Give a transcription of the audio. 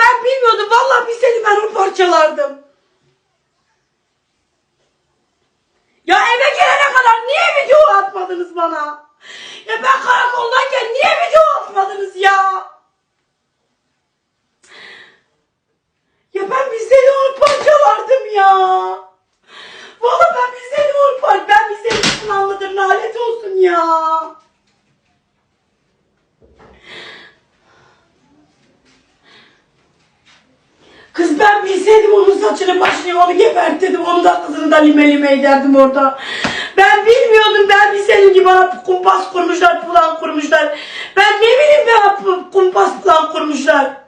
ben bilmiyordum. Vallahi bilseydim ben onu parçalardım. Ya eve gelene kadar niye video atmadınız bana? Ya ben karakoldayken niye video atmadınız ya? Ya ben bilseydim onu parçalardım ya. Valla ben bilseydim onu parçalardım. Ben bilseydim bunu anlatırım. Lanet olsun ya. Bilseydim onun saçını başını onu gebertirdim. Onu da kızını da lime lime ederdim orada. Ben bilmiyordum ben bilseydim ki bana kumpas kurmuşlar, plan kurmuşlar. Ben ne bileyim ben kumpas plan kurmuşlar.